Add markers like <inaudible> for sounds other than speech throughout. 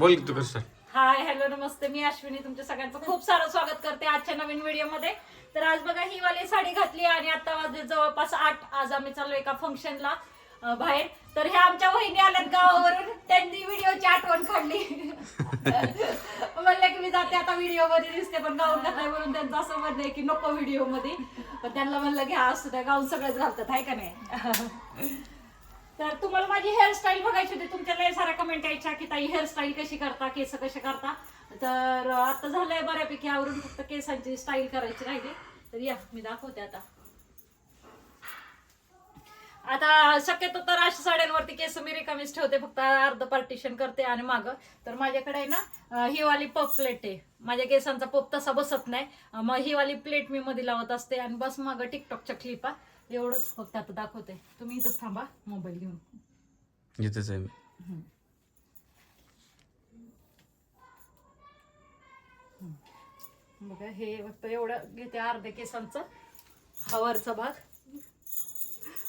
बोल तू कसं hi hello नमस्ते. मी अश्विनी. तुमच्या सगळ्यांचं खूप सारं स्वागत करते आजच्या नवीन व्हिडिओमध्ये. तर आज बघा ही वाली साडी घातली आणि आता वाजले जवळपास आठ. आज आम्ही चाललो एका फंक्शनला अं, बाहेर. तर ह्या आमच्या वहिनी आल्यात गावावरून. त्यांनी व्हिडिओची आठवण काढली. <laughs> म्हणलं की मी जाते आता व्हिडिओमध्ये दिसते पण गाऊन घातलाय म्हणून त्यांचं असं म्हणणं आहे की नको व्हिडिओमध्ये पण त्यांना म्हणलं की हा असू द्या गाऊन सगळंच घालतात आहे का नाही? <laughs> तर तुम्हाला माझी हेअरस्टाईल बघायची होती. तुमच्या कमेंट यायच्या की ताई हेअरस्टाईल कशी करता केस कसे करता. तर आता झालंय बऱ्यापैकी आवरून फक्त केसांची स्टाईल करायची राहिली. तर या मी दाखवते आता. आता शक्यतो तर अशा साड्यांवरती केस मी रिकामीच ठेवते फक्त अर्ध पार्टिशन करते आणि माग. तर माझ्याकडे आहे ना ही वाली पप प्लेट आहे. माझ्या केसांचा पप तसा बसत नाही. मग ही वाली प्लेट मी मध्ये लावत असते आणि बस माग टिकटॉकच्या क्लिपा एवढंच फक्त आता दाखवते. तुम्ही इथंच थांबा मोबाईल घेऊन. इथेच आहे बघा हे फक्त एवढं घेते अर्ध्या केसांचं. हावरचा भाग.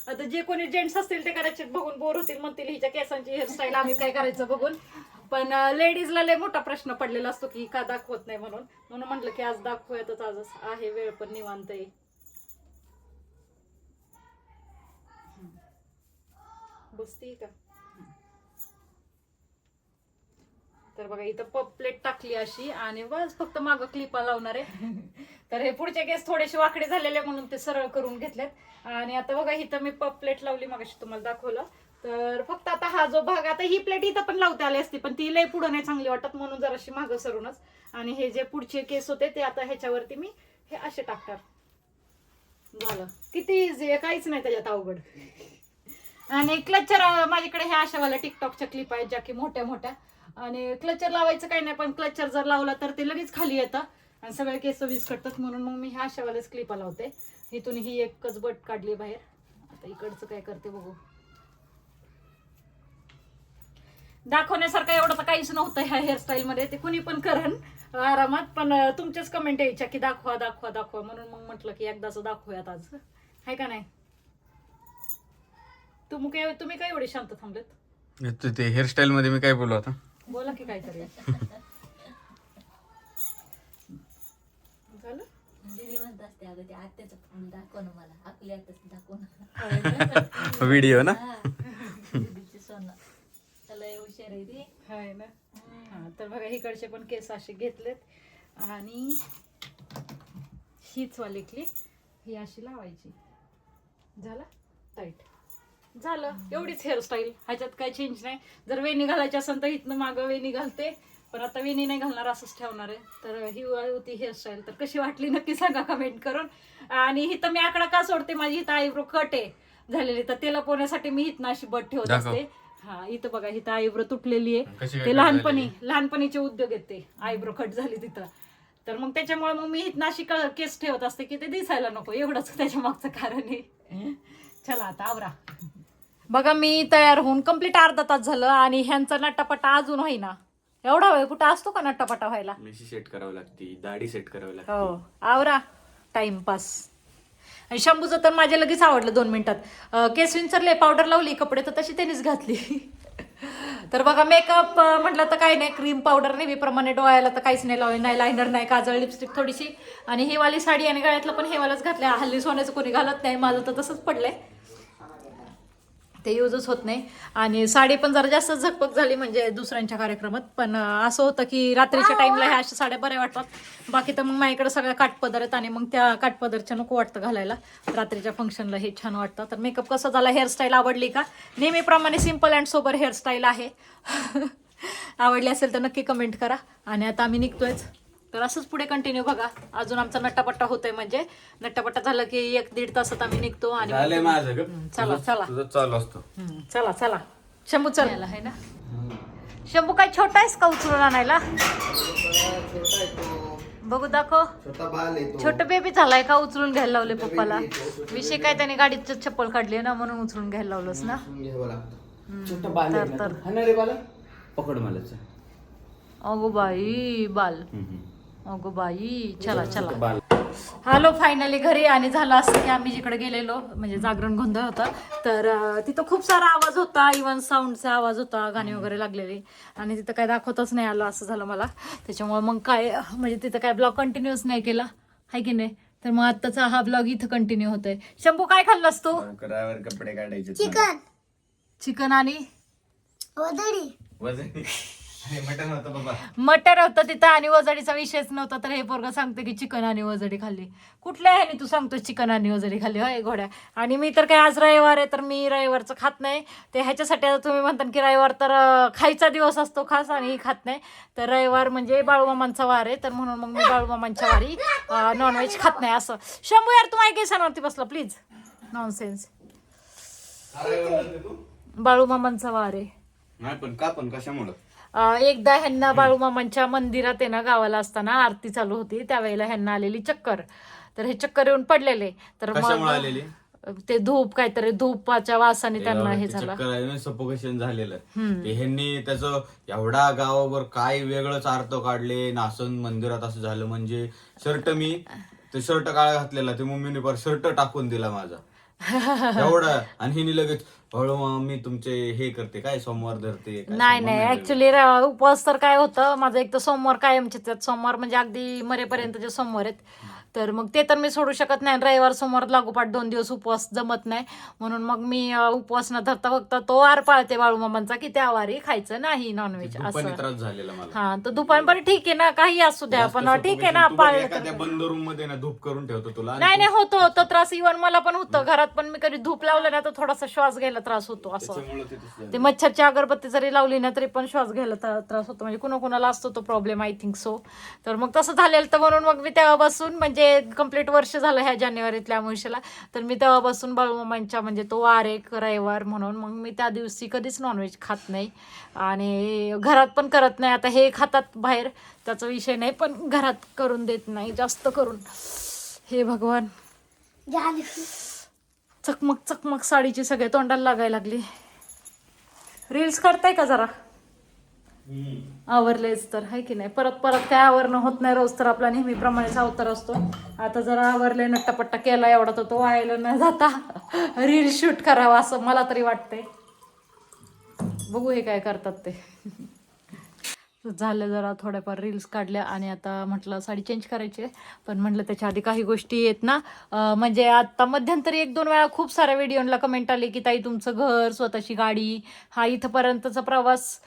आता जे कोणी जेंट्स असतील ते कदाचित बघून बोर होतील म्हणतील हिच्या केसांची हेअरस्टाईल आम्ही काय करायचं बघून. पण लेडीजला लय मोठा प्रश्न पडलेला असतो की का दाखवत नाही म्हणून. म्हणून म्हटलं की आज दाखवूयातच आजच आहे वेळ पण निवांत आहे. बसती का? तर बघा इथं पप प्लेट टाकली अशी आणि बस फक्त मागं क्लिपा लावणार आहे. <laughs> तर हे पुढचे केस थोडेसे वाकडे झालेले म्हणून ते सरळ करून घेतलेत. आणि आता बघा इथं मी पप प्लेट लावली मागाशी तुम्हाला दाखवलं. तर फक्त आता हा जो भाग आता ही प्लेट इथं पण लावता आली असती पण ती लय पुढं नाही चांगली वाटत म्हणून जराशी मागं सरूनच. आणि हे जे पुढचे केस होते ते आता ह्याच्यावरती मी हे असे टाकणार. झालं. किती इझी आहे काहीच नाही त्याच्यात अवघड. <laughs> आणि क्लचर माझ्याकडे ह्या अशावाल्या टिकटॉकच्या क्लिप आहेत ज्या की मोठ्या मोठ्या आणि क्लचर लावायचं काही नाही पण क्लचर जर लावला तर ते लगेच खाली येतं. आणि सगळे केस विस्कटतात म्हणून मग मी ह्या अशावाल्याच क्लिपा लावते. इथून ही एकच बट काढली बाहेर. आता इकडचं काय करते बघू. दाखवण्यासारखं एवढं तर काहीच नव्हतं ह्या हेअरस्टाईल मध्ये. ते कुणी पण करण आरामात पण तुमच्याच कमेंट यायच्या की दाखवा दाखवा दाखवा म्हणून मग म्हटलं की एकदाच दाखवूयात आज. आहे का नाही? तुम्ही काय तुम्ही काय एवढे शांत थांबलेत? ते हेअरस्टाईल मध्ये मी काय बोलू आता? बोला की काहीतरी. झालं? दीदी म्हणत असते अगं ते आत्याचं फोन दाखव ना मला आपली आत्याच दाखव ना व्हिडिओ ना. दीदीची सोनं त्याला हुशार आहे ती हाय ना? हा तर बघा इकडचे पण केस असे घेतलेत. आणि हीच वाली क्लिप ही अशी लावायची. झालं? टाईट झालं. एवढीच हेअरस्टाईल ह्याच्यात काही चेंज नाही. जर वेणी घालायची असेल तर इथनं मागं वेणी घालते. पण आता वेणी नाही घालणार असंच ठेवणार आहे. तर ही होती हेअरस्टाईल तर कशी वाटली नक्की सांगा कमेंट करून. आणि इथं मी आकडा का सोडते? माझी इथं आयब्रो कट आहे झालेली. तर ते लपवण्यासाठी मी इथनं अशी बट ठेवत. असते. हा इथं बघा इथं आयब्रो तुटलेली आहे. काय ते लहानपणी? लहानपणीचे उद्योग आहेत ते. आयब्रो कट झाली तिथं. तर मग त्याच्यामुळे मग मी इथं अशी केस ठेवत असते की ते दिसायला नको. एवढंच त्याच्या मागचं कारण आहे. चला आता आवरा. बघा मी तयार होऊन कंप्लीट अर्धा तास झालं आणि ह्यांचा नट्टापट्टा अजून होईना. एवढा वेळ कुठं असतो का नट्टापट्टा व्हायला? मिशी सेट करावी लागते दाढी सेट करावी हो. आवरा. टाइमपास आणि शंभूचं तर माझ्या लगेच आवडलं दोन मिनिटात. केस विंचरले पावडर लावली कपडे तर तशी त्यांनीच घातली. <laughs> तर बघा मेकअप म्हटलं तर काही नाही क्रीम पावडर नेहमीप्रमाणे डोळ्याला तर काहीच नाही लावले नाही लायनर नाही काजळ लिपस्टिक थोडीशी. आणि ही वाली साडी आणि गळ्यातलं पण हे वालच घातलं हल्ली सोन्याचं कोणी घालत नाही माझं तर तसंच पडलंय. ते यूजच होत नाही. आणि साडी पण जरा जास्त झकपक झाली म्हणजे दुसऱ्यांच्या कार्यक्रमात. पण असं होतं की रात्रीच्या टाइमला ह्या अशा साड्या बऱ्या वाटतात. बाकी तर मग माझ्याकडे सगळ्या काठपदर आहेत आणि मग त्या काठपदरच्या नको वाटतं घालायला. रात्रीच्या फंक्शनला हे छान वाटतं. तर मेकअप कसं झाला? हेअरस्टाईल आवडली का? नेहमीप्रमाणे सिंपल अँड सोबर हेअरस्टाईल आहे. <laughs> आवडली असेल तर नक्की कमेंट करा. आणि आता आम्ही निघतोयच. तर असंच पुढे कंटिन्यू बघा. अजून आमचा नट्टापट्टा होतोय म्हणजे. नट्टापट्टा झालं की एक दीड तासात आम्ही निघतो आणि झालंय माझं ग हम्म, चला चला. तुझं चालू असतो. हम्म, चला चला. शंभू चल. आहे ना? शंभू काय छोटा आहेस का उचलून आणायला? बघू दाखव. छोटा बेबी झालाय का? उचलून घ्यायला लावले पप्पाला. विषय काय त्याने गाडीत चप्पल काढली ना म्हणून उचलून घ्यायला लावलंस ना? घ्यावं लागतं. छोटा बाल आहे तर- ना तर. तो. हा ना रे बाला? पकड मला चल. अगो बाई बाल. हम्म. अगो बाई चला चला. आलो फायनली घरी आणि झालं असं की आम्ही जिकडे गेलेलो म्हणजे जागरण गोंधळ होता. तर तिथं खूप सारा आवाज होता इवन साऊंडचा आवाज होता गाणी वगैरे लागलेली. आणि तिथं काय दाखवतच नाही आलं असं झालं मला. त्याच्यामुळे मग काय म्हणजे तिथं काय ब्लॉग कंटिन्यूच नाही केला. हाय की नाही? तर मग आत्ताचा हा ब्लॉग इथं कंटिन्यू होतोय. शंभू काय खाल्लास तू? करावर कपडे काढायचे चिकन. चिकन आणि? मटन होतं बाबा. मटर होतं तिथं आणि वजडीचा विषयच नव्हता तर हे पोरग सांगते की चिकन आणि वजडी खाल्ली. कुठल्या ह्याने तू सांगतो चिकन आणि वजडी खाल्ली? होय घोड्या. आणि मी तर काय आज रविवार आहे तर मी रविवारचं खात नाही. ते ह्याच्यासाठी आता तुम्ही म्हणता की रविवार तर अं, खायचा दिवस असतो खास आणि खात नाही. तर रविवार म्हणजे बाळूमामांचा वार आहे तर म्हणून मग मी बाळूमामांच्या वारी नॉनव्हेज खात नाही असं. शंभू यार तू ऐकाय सणावरती बसला प्लीज नॉनसेन्स बाळूमामांचा वार आहे. नाही पण का पण कशामुळं? एकदा ह्यांना बाळूमामांच्या मंदिरात आहे ना गावाला असताना आरती चालू होती. त्यावेळेला ह्यांना आलेली चक्कर. तर हे चक्कर येऊन पडलेले. तर आलेली? ते धूप काहीतरी धूपाच्या वासाने त्यांना हे झालं. सफोकेशन झालेलं. ते ह्यांनी त्याचं एवढा गावावर काय वेगळंच अर्थ काढले नासन मंदिरात असं झालं. म्हणजे शर्ट मी ते शर्ट काळा घातलेला ते मम्मीने पर शर्ट टाकून दिला माझा. <laughs> एवढा. आणि हिने लगेच हळू मी तुमचे हे करते काय सोमवार धरते काय नाही सोमवार नाही ऍक्च्युली उपवास तर काय होतं माझं एक तर सोमवार कायमचे सोमवार म्हणजे अगदी मरेपर्यंतचे सोमवार आहेत. तर मग ते तर मी सोडू शकत नाही. रविवार सोमवार लागोपाठ दोन दिवस उपवास जमत नाही. म्हणून मग मी उपवास न धरता फक्त तो वार पाळते बाळूमामांचा की त्या वारी खायचं नाही नॉनव्हेज असं. हा तर दुपार बरं ठीक आहे ना काही असू द्या पण ठीक आहे. ना पाळलं बंद रूममध्ये ना धूप करून ठेवतो तुला. नाही नाही होतो होतो त्रास. इवन मला पण होतं. घरात पण मी कधी धूप लावलं ना तर थोडासा श्वास घ्यायला त्रास होतो असं. ते मच्छरची अगरबत्ती जरी लावली ना तरी पण श्वास घ्यायला त्रास होतो. म्हणजे कुणा कुणाला असतो तो प्रॉब्लेम आय थिंक सो तर मग तसं झालेलं तर म्हणून मग मी तेव्हापासून म्हणजे म्हणजे कंप्लीट वर्ष झालं ह्या जानेवारीतल्या अमावस्येला. तर मी तेव्हापासून बाळूमामांच्या म्हणजे तो वार एक रविवार म्हणून मग मी त्या दिवशी कधीच नॉनव्हेज खात नाही. आणि घरात पण करत नाही. आता हे खातात बाहेर त्याचा विषय नाही पण घरात करून देत नाही जास्त करून. हे भगवान. चकमक चकमक साडीची सगळे तोंडाला लागायला लागली. रील्स करताय का जरा? आवरलेच तर आहे की नाही? परत परत काय आवरणं होत नाही रोज तर आपला नेहमीप्रमाणेच अवतार असतो. आता जरा आवरले नट्टापट्टा केला एवढा तर तो व्हायला न जाता <laughs> रील शूट करावा असं मला तरी वाटतंय. बघू हे काय करतात ते. झालं जरा थोड्याफार रील्स काढल्या आणि आता म्हटलं साडी चेंज करायची आहे. पण म्हटलं त्याच्या आधी काही गोष्टी आहेत ना. म्हणजे आता मध्यंतरी एक दोन वेळा खूप साऱ्या व्हिडिओला कमेंट आली की ताई तुमचं घर स्वतःची गाडी हा इथंपर्यंतचा प्रवास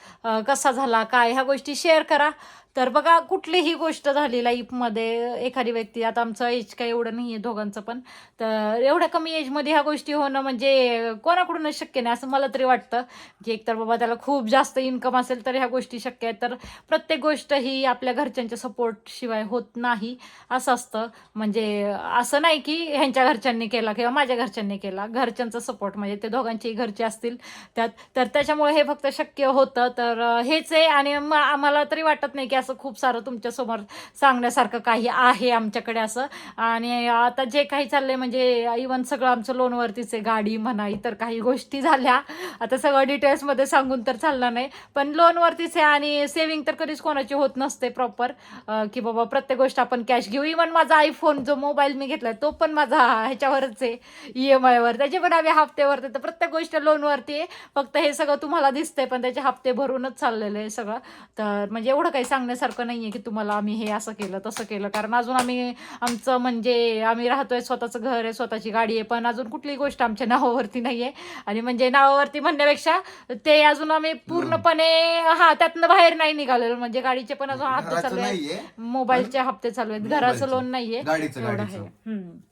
कसा झाला? काय? ह्या गोष्टी शेअर करा. तर बघा कुठलीही गोष्ट झाली लाईफमध्ये एखादी व्यक्ती आता आमचं एज काय एवढं नाही आहे दोघांचं पण तर एवढ्या कमी एजमध्ये ह्या गोष्टी होणं म्हणजे कोणाकडूनच शक्य नाही असं मला तरी वाटतं. की एकतर बाबा त्याला खूप जास्त इन्कम असेल तर ह्या गोष्टी शक्य आहेत. तर प्रत्येक गोष्ट ही आपल्या घरच्यांच्या सपोर्टशिवाय होत नाही असं असतं. म्हणजे असं नाही की ह्यांच्या घरच्यांनी केला किंवा माझ्या घरच्यांनी केला. घरच्यांचा सपोर्ट म्हणजे ते दोघांचेही घरचे असतील त्यात. तर त्याच्यामुळे हे फक्त शक्य होतं. तर हेच आहे आणि म- आम्हाला तरी वाटत नाही की असं खूप सारं तुमच्यासमोर सांगण्यासारखं काही आहे आमच्याकडे असं. आणि आता जे काही चाललंय म्हणजे इवन सगळं आमचं लोनवरतीच आहे गाडी म्हणा इतर काही गोष्टी झाल्या. आता सगळं डिटेल्समध्ये सांगून तर चाललं नाही. पण लोनवरतीच आहे आणि सेव्हिंग तर कधीच कोणाची होत नसते प्रॉपर की बाबा प्रत्येक गोष्ट आपण कॅश घेऊ. इवन माझा आयफोन जो मोबाईल मी घेतलाय तो पण माझा ह्याच्यावरच आहे ई एम आयवर त्याचे पण आम्ही हप्त्यावरती तर प्रत्येक गोष्ट लोनवरती आहे. फक्त हे सगळं तुम्हाला दिसतंय पण त्याचे हप्ते भरूनच चाललेलं आहे सगळं. तर म्हणजे एवढं काही सांगण्यासारखं नाही आहे की तुम्हाला आम्ही हे असं केलं तसं केलं. कारण अजून आम्ही आमचं म्हणजे आम्ही राहतोय स्वतःचं घर आहे स्वतःची गाडी आहे पण अजून कुठलीही गोष्ट आमच्या नावावरती नाही आहे आणि म्हणजे नावावरती म्हणण्यापेक्षा ते अजून आम्ही पूर्णपणे हा त्यातनं बाहेर नाही निघालेलो. म्हणजे गाडीचे पण अजून हप्ते चालू आहेत. मोबाईलचे हप्ते चालू आहेत. घराचं. लोन नाहीये. एवढं. आहे.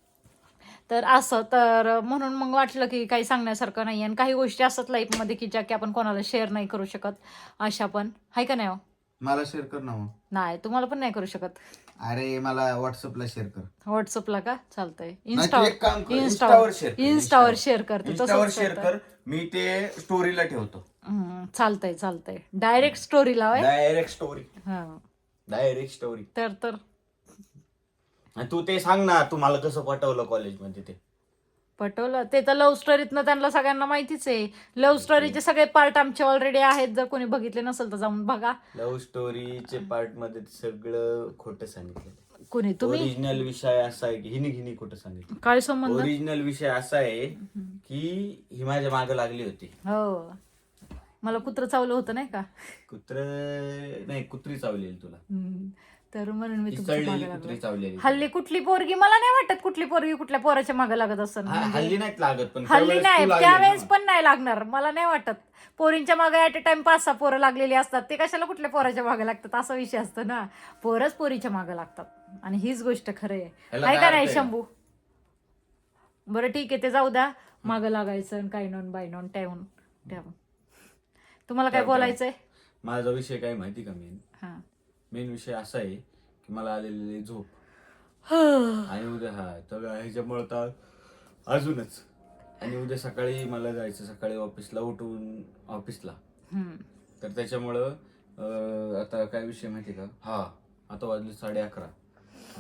तर असं तर म्हणून मग वाटलं की काही सांगण्यासारखं नाही आणि काही गोष्टी असतात लाईफमध्ये की ज्या की आपण कोणाला शेअर नाही करू शकत. अशा पण. आहे का नाही हो? मला शेअर कर ना मग. नाही तुम्हाला पण नाही करू शकत. अरे मला व्हॉट्सअपला शेअर कर. व्हॉट्सअपला का? चालतंय. नाही, तू एक काम कर, इन्स्टावर Instaवर share कर, इन्स्टावर. शेअर करते Instaवर तसंच शेअर करते. कर मी ते स्टोरीला ठेवतो. हम्म, चालतंय चालतंय. डायरेक्ट स्टोरी लावाय डायरेक्ट स्टोरी हा. डायरेक्ट स्टोरी तर तर. तू ते सांग ना तू मला कसं पटवलं कॉलेजमध्ये ते. पटवलं. ते तर लव्ह स्टोरीतनं त्यांना सगळ्यांना माहितीच आहे. लव्ह स्टोरीचे सगळे पार्ट आमचे ऑलरेडी आहेत. जर कोणी बघितले नसेल तर जाऊन बघा. लव्ह स्टोरीचे पार्टमध्ये सगळं खोटं सांगितलं कोणी? तुम्ही? ओरिजिनल विषय असा आहे की हिने हिने कुठं सांगितलं. काय संबंध? ओरिजिनल विषय असा आहे की ही माझ्या मागे लागली होती. हो. मला कुत्र चावलं होतं नाही का? कुत्र नाही कुत्री चावलेली तुला. हम्म. तर म्हणून मी ती तुमच्या चढलेली मागे कुत्री लागले चावलेली हल्ली कुठली पोरगी? मला नाही वाटत कुठली पोरगी कुठल्या पोराच्या मागे लागत असं हा, हल्ली नाहीत लागत पण हल्ली त्यावेळेस नाही तू लागली त्यावेळेस ना. पण नाही लागणार. मला नाही वाटत. पोरींच्या मागे ऍट अ टाइम पाच सहा पोरं लागलेली असतात. ते कशाला कुठल्या पोराच्या मागे लागतात? असा विषय असतो ना. पोरच पोरीच्या मागे लागतात. आणि हीच गोष्ट खरं आहे. ह्याला काय नाही अर्थ आहे? शंभू? बरं ठीक आहे ते जाऊ द्या. मागं लागायचं आणि काय नॉन बाय नॉन टॅवून टॅवून तुम्हाला काय. बोलायचंय? माझा विषय काय माहिती का मेन हा. मेन विषय असा आहे की मला आलेली झोप. आणि उद्या हा तर ह्याच्यामुळे तर अजूनच. आणि उद्या सकाळी मला जायचं सकाळी ऑफिसला उठून ऑफिसला. तर त्याच्यामुळं अं, आता काय विषय माहिती का? हा आता वाजले साडे अकरा.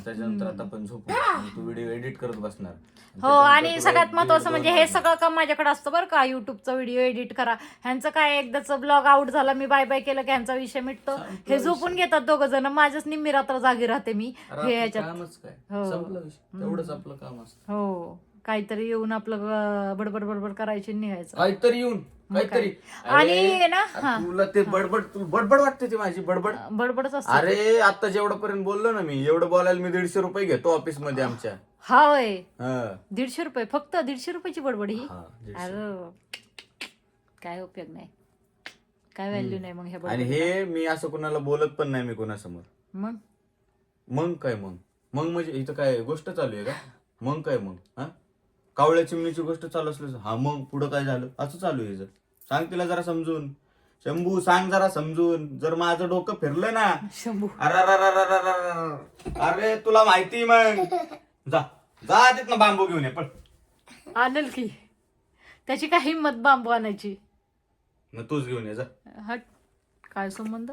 त्याच्यानंतर आता पण झोपू आणि तू व्हिडिओ एडिट करत बसणार. हो आणि सगळ्यात महत्वाचं म्हणजे हे. सगळं काम माझ्याकडे असतं बरं का युट्यूबचा व्हिडिओ एडिट करा. ह्यांचं काय एकदाच ब्लॉग आउट झाला मी बाय बाय केलं की ह्यांचा विषय मिटतो. हे झोपून घेतात दोघ जण. माझ्याच निम्मी रात्र जागी राहते मी हे आपलं ह्याच्यात कामच काय? हो. संपलं विषय. तेवढंच आपलं काम असतं. हो. काहीतरी येऊन आपलं अं, बडबड बडबड करायची आणि निघायचं. काहीतरी येऊन. काहीतरी आणि अरे, ना, हा. तुला ते बडबड तू बडबड वाटते ती माझी बडबड? बडबडच असतं अरे आता जेवढं पर्यंत बोललो ना मी एवढं बोलायला मी दीडशे रुपये घेतो ऑफिसमध्ये आमच्या. हा होय. हा. दीडशे रुपये फक्त दीडशे रुपयाची बडबड ही? हा, दीडशे. अरे काय उपयोग नाही. काय व्हॅल्यू नाही मग ह्या आणि बडबड हे मी असं कुणाला बोलत पण नाही मी कोणासमोर. मग? मग काय मग? मग म्हणजे इथं काय गोष्ट चालू आहे का? मग काय मग? हा? कावळ्या चिमणीची गोष्ट चालू असली हा मग पुढं काय झालं? असं चालू आहे जर सांग तिला जरा समजून. शंभू सांग जरा समजून. जर माझं डोकं फिरलं ना. शंभू. अरे अरे तुला माहिती मग जा जा तिथनं बांबू घेऊन ये पण आणल की त्याची काय हिंमत बांबू आणायची मग तूच घेऊन ये जा हट काय संबंध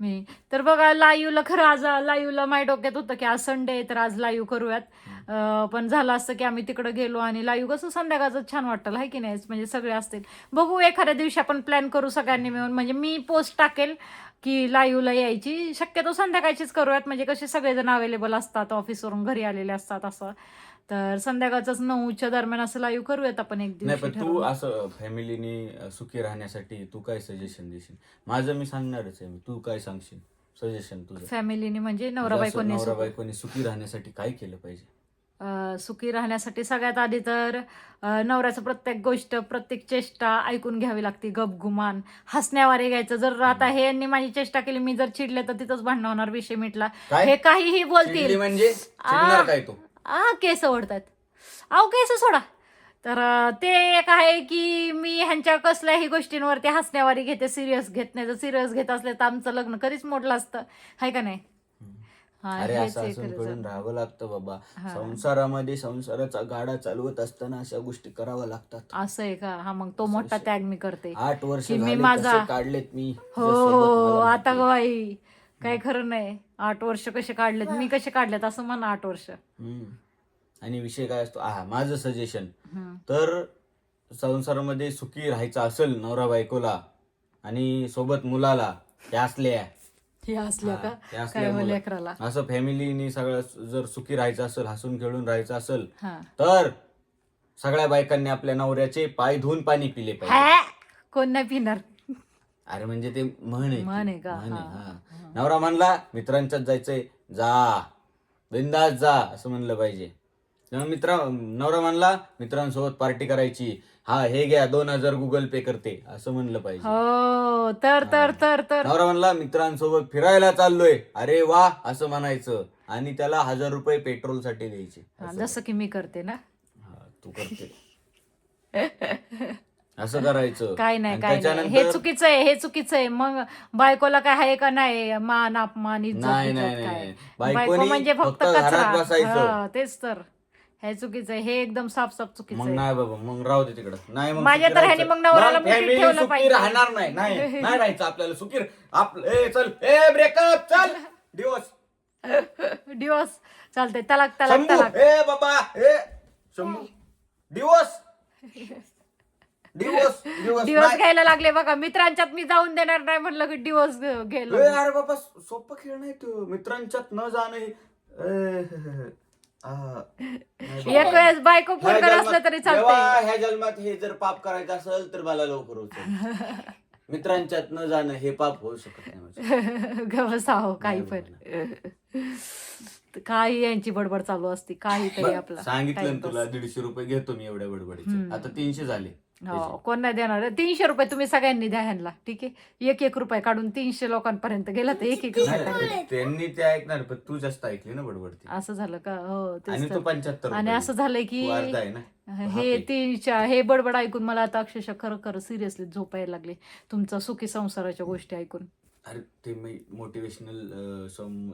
मी. तर बघा लाईव्हला खरं आज लाईव्हला माझ्या डोक्यात होतं की आज संडे आहे तर आज लाईव्ह करूयात. पण झालं असतं की आम्ही तिकडे गेलो आणि लाईव्ह कसं संध्याकाळचं छान वाटतं आहे की नाही? म्हणजे सगळे असतील. बघू एखाद्या दिवशी आपण प्लॅन करू सगळ्यांनी मिळून. म्हणजे मी पोस्ट टाकेल की लाईव्हला यायची. शक्यतो संध्याकाळचीच करूयात. म्हणजे कसे सगळेजण अवेलेबल असतात ऑफिसवरून घरी आलेले असतात असं. तर संध्याकाळचंच नऊच्या दरम्यान असं लाईव्ह करूयात आपण एक नाही पण तू. असं फॅमिलीनी सुखी राहण्यासाठी तू काय सजेशन देशील? माझं मी सांगणारच आहे तू काय सांगशील? सजेशन तुझं. फॅमिलीने म्हणजे नवरा असं बायकोने नवरा बायकोनी सुखी राहण्यासाठी काय केलं पाहिजे? अ, सुखी राहण्यासाठी सगळ्यात आधी तर अ, नवऱ्याचं प्रत्येक गोष्ट प्रत्येक चेष्टा ऐकून घ्यावी लागते गपगुमान. हसण्यावारे घ्यायचं. जर आता हे यांनी माझी चेष्टा केली मी जर चिडले तर तिथंच भांडण होणार विषय मिटला. काय? हे काहीही चिडली बोलतील म्हणजे? चिडणार काय तू? आ केस ओढतात. अहो केस सोडा. तर ते एक आहे की मी ह्यांच्या कसल्याही गोष्टींवरती हसण्यावारी घेते सिरियस घेत नाही. जर सिरियस घेत असले तर आमचं लग्न कधीच मोडलं असतं. हाय का नाही? हा, अरे असं असून करून तर. राहावं लागतं बाबा. हा. संसारामध्ये संसाराचा गाडा चालवत असताना अशा गोष्टी कराव्या लागतात. असं आहे का? हा मग तो मोठा त्याग मी करते. आठ वर्ष मी माझा- काढलेत मी. हो तुझ्यासोबत मला आता बाई. काय खरं नाही. आठ वर्ष कसे काढलेत? मी कसे काढलेत? असं म्हणा आठ वर्ष. हम्म. आणि विषय काय असतो? हा माझं सजेशन हम्म. तर संसारामध्ये सुखी राहायचं असेल नवरा बायकोला आणि सोबत मुलाला त्या असल्या. हे हा, का? त्या असल्या काय मुलं. लेकराला असं फॅमिलीनी सगळं जर सुखी राहायचं असेल हसून खेळून राहायचं असेल हा. तर सगळ्या बायकांनी आपल्या नवऱ्याचे पाय धुवून पाणी पिले पाहिजे. हॅ? कोण नाही पिणार? अरे म्हणजे ते म्हण आहे. म्हण आहे का? म्हण आहे, हा, हा. नवरा म्हणला मित्रांच्यात जायचंय जा. बिंदास जा असं म्हणलं पाहिजे. तेव्हा मित्र नवरा म्हणला मित्रांसोबत पार्टी करायची. हा हे घ्या दोन हजार गुगल पे करते असं म्हणलं पाहिजे. हो तर तर तर तर. नवरा म्हणला मित्रांसोबत फिरायला चाललोय. अरे वा असं म्हणायचं. आणि त्याला हजार रुपये पेट्रोलसाठी द्यायचे. हा, जसं की मी करते ना. हा, तू करते. <laughs> असं करायचं. काय नाही आणि काय नाही. हे त्याच्यानंतर- चुकीचं आहे हे चुकीचं आहे. मग बायकोला काय आहे का नाही? मान अपमान इज्जत नाही, काय. बायको बायकोनी म्हणजे फक्त घरात कचरा. बसायचं. हा, तेच तर. हे चुकीचं आहे. हे एकदम साफ साफ चुकीचं मग आहे. नाही बाबा मग राहू दे तिकडं. नाही मग माझ्या तर ह्याने. मग नवऱ्याला मिठीत ठेवलं पाहिजे. राहणार नाही. नाही <laughs> नाही राहायचं आपल्याला सुखी. आप ए चल. ए ब्रेकअप चल. दिवस दिवस चालते तलाक तलाक शंभू. तलाक. ए बाबा. ए शंभू. दिवस दिवस दिवस दिवस नाही. घ्यायला लागले बघा मित्रांच्यात मी जाऊन देणार नाही म्हणलं की दिवस ए, गेलो अरे बाबा सोपं खेळ नाही तू. मित्रांच्यात न जाणं हे एक वेळेस बायको ह्या पोरकर जन्मात- असलं तरी देवा, चालतंय ह्या जन्मात हे जर पाप करायचं असेल तर मला लवकर उचल <laughs> मित्रांच्यात न जाणं हे पाप होऊ शकत नाही माझं. <laughs> गवसाहो काही नाही पण. काही यांची बडबड चालू असती काहीतरी बरं, आपला. सांगितलं ना. तुला दीडशे रुपये घेतो मी एवढ्या बडबडीचे. हम्म. आता तीनशे झाले. हो कोण नाही देणार? तीनशे रुपये तुम्ही सगळ्यांनी द्या ह्यांना. ठीक आहे? एक एक रुपये काढून तीनशे लोकांपर्यंत गेला तर एक एक रुपये. नाही, काढून. त्यांनी ते ऐकणार पण तू जास्त ऐकली ना बडबडती. असं झालं का? हो तेच आणि तर. तो पंच्याहत्तर आणि असं झालंय की तू अर्धा आहे ना. हे हा, तीनच्या हे बडबड ऐकून मला आता अक्षरशः खरं खरं सिरियसली झोपायला लागले. तुमचा सुखी संसाराच्या गोष्टी ऐकून. अरे ते मी मोटिवेशनल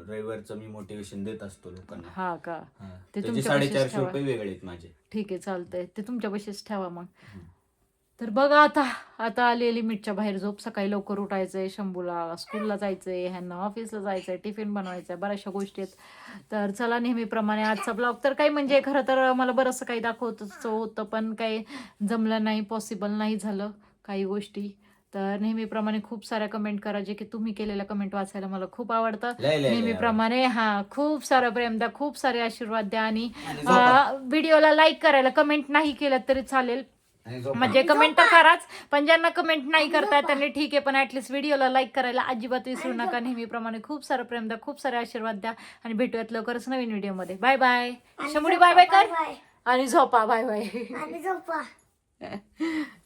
रविवारचं मी मोटिवेशन देत असतो लोकांना. हा का? हा. ते त्याचे तुमच्या साडेचारशे ठेवा. रुपये वेगळे आहेत माझे. ठीक आहे चालतंय. ते तुमच्या बशीच ठेवा मग. तर बघा आता आता आली लिमिटच्या बाहेर झोप. सकाळी लवकर उठायचंय शंभूला स्कूलला जायचंय ह्यांना ऑफिसला जायचंय टिफिन बनवायचंय बऱ्याचशा गोष्टी आहेत. तर चला नेहमीप्रमाणे आजचा ब्लॉग तर काही म्हणजे खरं तर मला बरंचसं काही दाखवतच होतं पण काही जमलं नाही पॉसिबल नाही झालं काही गोष्टी. तर नेहमीप्रमाणे खूप साऱ्या कमेंट करा जे की तुम्ही केलेल्या कमेंट वाचायला मला खूप आवडतं. नेहमीप्रमाणे हा खूप सारं प्रेम द्या खूप सारे आशीर्वाद द्या आणि. व्हिडिओला लाईक करायला कमेंट नाही केलं तरी चालेल. म्हणजे कमेंट तर कराच पण ज्यांना कमेंट नाही करताय त्यांनी ठीक आहे पण ऍटलीस्ट व्हिडिओला लाईक करायला अजिबात विसरू नका. नेहमीप्रमाणे खूप सारं प्रेम द्या खूप सारे आशीर्वाद द्या. आणि भेटूयात लवकरच नवीन व्हिडिओमध्ये बाय बाय शमुडी बाय बाय कर. बाय आणि झोपा बाय बाय आणि झोपा. <laughs>